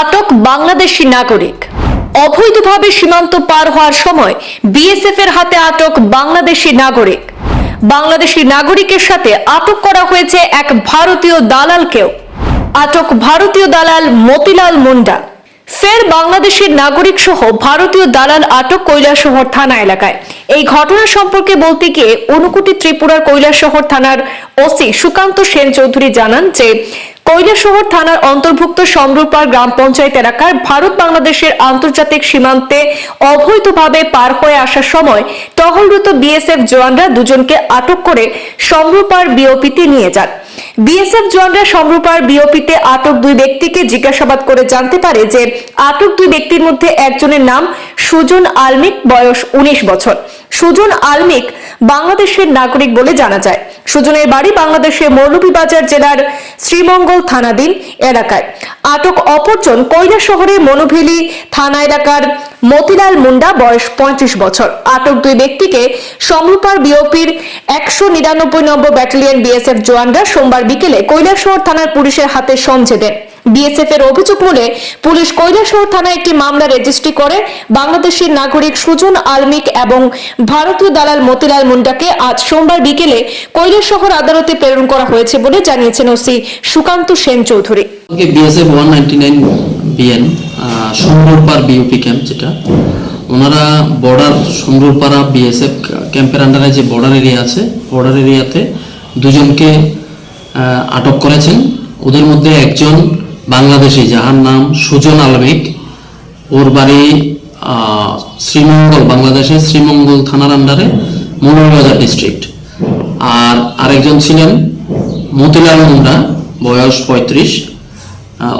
আটক বাংলাদেশি নাগরিক। অবৈধভাবে সীমান্ত পার হওয়ার সময় বিএসএফ এর হাতে আটক বাংলাদেশি নাগরিক। বাংলাদেশি নাগরিকের সাথে আটক করা হয়েছে এক ভারতীয় দালালকেও। আটক ভারতীয় দালাল মতিলাল মুন্ডা। ফের বাংলাদেশের নাগরিক সহ ভারতীয় দালাল আটক কৈলাসহর থানা এলাকায়। এই ঘটনা সম্পর্কে বলতে গিয়ে অনুকুটি ত্রিপুরার কৈলাসহর থানার ওসি সুকান্ত সেন চৌধুরী জানান যে কৈলাসহর থানার অন্তর্ভুক্ত সমরূপার গ্রাম পঞ্চায়েত এলাকার ভারত বাংলাদেশের আন্তর্জাতিক সীমান্তে অবৈধভাবে পার হয়ে আসার সময় টহলরত বিএসএফ জওয়ানরা দুজনকে আটক করে সমরূপার বিওপিতে নিয়ে যান। বিএসএফ জওয়ানরা সমরূপার বিওপিতে আটক দুই ব্যক্তিকে জিজ্ঞাসাবাদ করে জানতে পারে যে আটক দুই ব্যক্তির মধ্যে একজনের নাম সুজন আলমিক, বয়স উনিশ বছর। সুজন আলমিক বাংলাদেশের নাগরিক বলে জানা যায়। সুজনের বাড়ি বাংলাদেশের মৌলভীবাজার জেলার শ্রীমঙ্গল থানাধীন এলাকায়। আটক অপরজন কৈলা শহরের মনোভেলি থানা এলাকার মতিলাল মুন্ডা বয়স পঁয়ত্রিশ বছর। আটক দুই ব্যক্তিকে সমরূপার বিওপির একশো নিরানব্বই নম্বর ব্যাটালিয়ন বিএসএফ জওয়ানরা সোমবার বিকেলে কৈলাসহর থানার পুলিশের হাতে সমঝে দেন। বিএসএফ এর অভিযোগ মূলে পুলিশ কৈলাসহর থানায় একটি মামলা রেজিস্ট্রি করে। বাংলাদেশের নাগরিক সুজন আলমিক এবং ভারতীয় দালাল মতিলাল মুন্ডাকে আজ সোমবার বিকেলে কৈলাসহর আদালতে প্রেরণ করা হয়েছে বলে জানিয়েছেন OC Sukanta Sen Chowdhury BN Sambalpar BOP camp যেটা, ওনারা বর্ডার সম্বলপাড়া বিএসএফ ক্যাম্পের আন্ডারে যে বর্ডার এরিয়া আছে বর্ডার এরিয়াতে দুজনকে আটক করেছেন। ওদের মধ্যে একজন বাংলাদেশি, যাহার নাম সুজন আলমিক। ওর বাড়ি শ্রীমঙ্গল, বাংলাদেশের শ্রীমঙ্গল থানার আন্ডারে মৌলভীবাজার ডিস্ট্রিক্ট আর আরেকজন ছিলেন মতিলাল মুন্ডা, বয়স পঁয়ত্রিশ।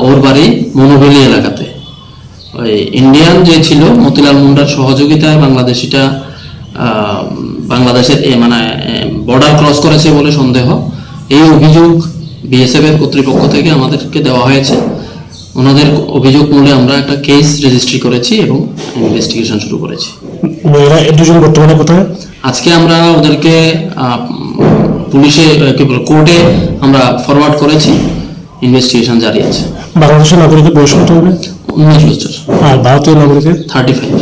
ওর বাড়ি মনোবেলি এলাকাতে। ওই ইন্ডিয়ান যে ছিল মতিলাল মুন্ডার সহযোগিতায় বাংলাদেশিটা বাংলাদেশের এ মানে বর্ডার ক্রস করেছে বলে সন্দেহ। এই অভিযোগ বিএসএফ এর কর্তৃপক্ষ থেকে আমাদেরকে দেওয়া হয়েছে। ওনাদের অভিযোগ মূলে আমরা একটা কেস রেজিস্ট্রি করেছি এবং ইনভেস্টিগেশন শুরু করেছি। দুজন বর্তমানে কোথায়? আজকে আমরা ওদেরকে পুলিশে আহ, কি বল কোর্টে আমরা ফরওয়ার্ড করেছি ইনভেস্টিগেশন জারি আছে। বাংলাদেশের নাগরিকের বয়স কত হবে? উনিশ বছর। আর ভারতীয় নাগরিকের থার্টি ফাইভ